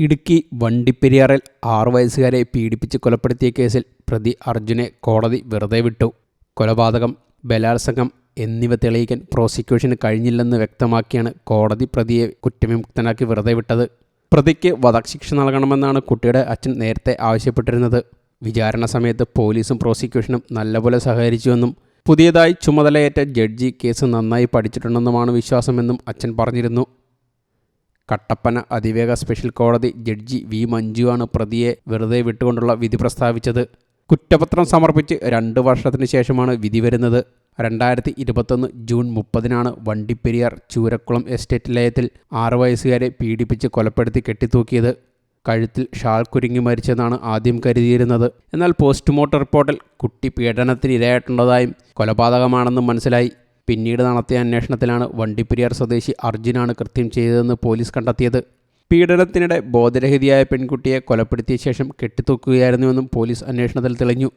ഇടുക്കി വണ്ടിപ്പെരിയാറിൽ ആറു വയസ്സുകാരെ പീഡിപ്പിച്ച് കൊലപ്പെടുത്തിയ കേസിൽ പ്രതി അർജുനെ കോടതി വെറുതെ വിട്ടു. കൊലപാതകം ബലാത്സംഗം എന്നിവ തെളിയിക്കാൻ പ്രോസിക്യൂഷന് കഴിഞ്ഞില്ലെന്ന് വ്യക്തമാക്കിയാണ് കോടതി പ്രതിയെ കുറ്റവിമുക്തനാക്കി വെറുതെ വിട്ടത്. പ്രതിക്ക് വധശിക്ഷ നൽകണമെന്നാണ് കുട്ടിയുടെ അച്ഛൻ നേരത്തെ ആവശ്യപ്പെട്ടിരുന്നത്. വിചാരണ സമയത്ത് പോലീസും പ്രോസിക്യൂഷനും നല്ലപോലെ സഹകരിച്ചുവെന്നും പുതിയതായി ചുമതലയേറ്റ ജഡ്ജി കേസ് നന്നായി പഠിച്ചിട്ടുണ്ടെന്നുമാണ് വിശ്വാസമെന്നും അച്ഛൻ പറഞ്ഞിരുന്നു. കട്ടപ്പന അതിവേഗ സ്പെഷ്യൽ കോടതി ജഡ്ജി വി മഞ്ജു ആണ് പ്രതിയെ വെറുതെ വിട്ടുകൊണ്ടുള്ള വിധി പ്രസ്താവിച്ചത്. കുറ്റപത്രം സമർപ്പിച്ച് രണ്ട് വർഷത്തിന് ശേഷമാണ് വിധി വരുന്നത്. രണ്ടായിരത്തി ഇരുപത്തൊന്ന് ജൂൺ മുപ്പതിനാണ് വണ്ടിപ്പെരിയാർ ചൂരക്കുളം എസ്റ്റേറ്റ് ലയത്തിൽ ആറു വയസ്സുകാരെ പീഡിപ്പിച്ച് കൊലപ്പെടുത്തി കെട്ടിത്തൂക്കിയത്. കഴുത്തിൽ ഷാൾ കുരുങ്ങി മരിച്ചെന്നാണ് ആദ്യം കരുതിയിരുന്നത്. എന്നാൽ പോസ്റ്റ്മോർട്ടം റിപ്പോർട്ടിൽ കുട്ടി പീഡനത്തിന് ഇരയായിട്ടുള്ളതായും കൊലപാതകമാണെന്നും മനസ്സിലായി. പിന്നീട് നടത്തിയ അന്വേഷണത്തിലാണ് വണ്ടിപ്പെരിയാർ സ്വദേശി അർജുനാണ് കൃത്യം ചെയ്തതെന്ന് പോലീസ് കണ്ടെത്തിയത്. പീഡനത്തിനിടെ ബോധരഹിതയായ പെൺകുട്ടിയെ കൊലപ്പെടുത്തിയ ശേഷം കെട്ടിത്തൂക്കുകയായിരുന്നുവെന്നും പോലീസ് അന്വേഷണത്തിൽ തെളിഞ്ഞു.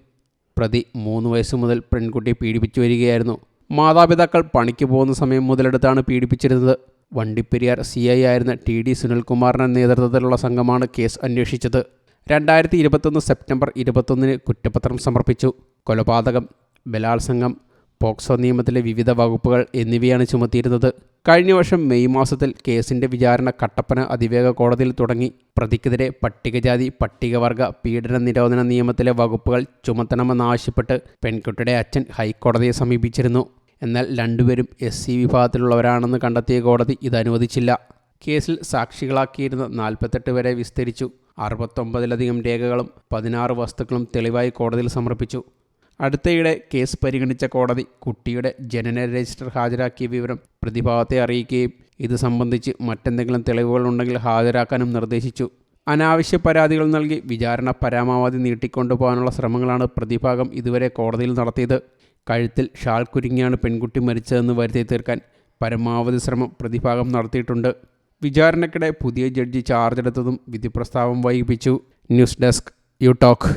പ്രതി മൂന്ന് വയസ്സു മുതൽ പെൺകുട്ടിയെ പീഡിപ്പിച്ചു വരികയായിരുന്നു. മാതാപിതാക്കൾ പണിക്ക് പോകുന്ന സമയം മുതലെടുത്താണ് പീഡിപ്പിച്ചിരുന്നത്. വണ്ടിപ്പെരിയാർ സി ഐ ആയിരുന്ന ടി ഡി സുനിൽകുമാറിന്റെ നേതൃത്വത്തിലുള്ള സംഘമാണ് കേസ് അന്വേഷിച്ചത്. രണ്ടായിരത്തി ഇരുപത്തൊന്ന് സെപ്റ്റംബർ ഇരുപത്തൊന്നിന് കുറ്റപത്രം സമർപ്പിച്ചു. കൊലപാതകം ബലാത്സംഗം പോക്സോ നിയമത്തിലെ വിവിധ വകുപ്പുകൾ എന്നിവയാണ് ചുമത്തിയിരുന്നത്. കഴിഞ്ഞ വർഷം മെയ് മാസത്തിൽ കേസിന്റെ വിചാരണ കട്ടപ്പന അതിവേഗ കോടതിയിൽ തുടങ്ങി. പ്രതിക്കെതിരെ പട്ടികജാതി പട്ടികവർഗ പീഡന നിരോധന നിയമത്തിലെ വകുപ്പുകൾ ചുമത്തണമെന്നാവശ്യപ്പെട്ട് പെൺകുട്ടിയുടെ അച്ഛൻ ഹൈക്കോടതിയെ സമീപിച്ചിരുന്നു. എന്നാൽ രണ്ടുപേരും എസ് സി വിഭാഗത്തിലുള്ളവരാണെന്ന് കണ്ടെത്തിയ കോടതി ഇത് അനുവദിച്ചില്ല. കേസിൽ സാക്ഷികളാക്കിയിരുന്ന നാൽപ്പത്തെട്ട് വരെ വിസ്തരിച്ചു. അറുപത്തൊമ്പതിലധികം രേഖകളും പതിനാറ് വസ്തുക്കളും തെളിവായി കോടതിയിൽ സമർപ്പിച്ചു. അടുത്തയിടെ കേസ് പരിഗണിച്ച കോടതി കുട്ടിയുടെ ജനന രജിസ്റ്റർ ഹാജരാക്കിയ വിവരം പ്രതിഭാഗത്തെ അറിയിക്കുകയും ഇത് സംബന്ധിച്ച് മറ്റെന്തെങ്കിലും തെളിവുകൾ ഉണ്ടെങ്കിൽ ഹാജരാക്കാനും നിർദ്ദേശിച്ചു. അനാവശ്യ പരാതികൾ നൽകി വിചാരണ പരമാവധി നീട്ടിക്കൊണ്ടുപോകാനുള്ള ശ്രമങ്ങളാണ് പ്രതിഭാഗം ഇതുവരെ കോടതിയിൽ നടത്തിയത്. കഴുത്തിൽ ഷാൾ കുരുങ്ങിയാണ് പെൺകുട്ടി മരിച്ചതെന്ന് വരുത്തി തീർക്കാൻ പരമാവധി ശ്രമം പ്രതിഭാഗം നടത്തിയിട്ടുണ്ട്. വിചാരണയ്ക്കിടെ പുതിയ ജഡ്ജി ചാർജ് എടുത്തതും വിധിപ്രസ്താവം വൈകിപ്പിച്ചു. News desk you talk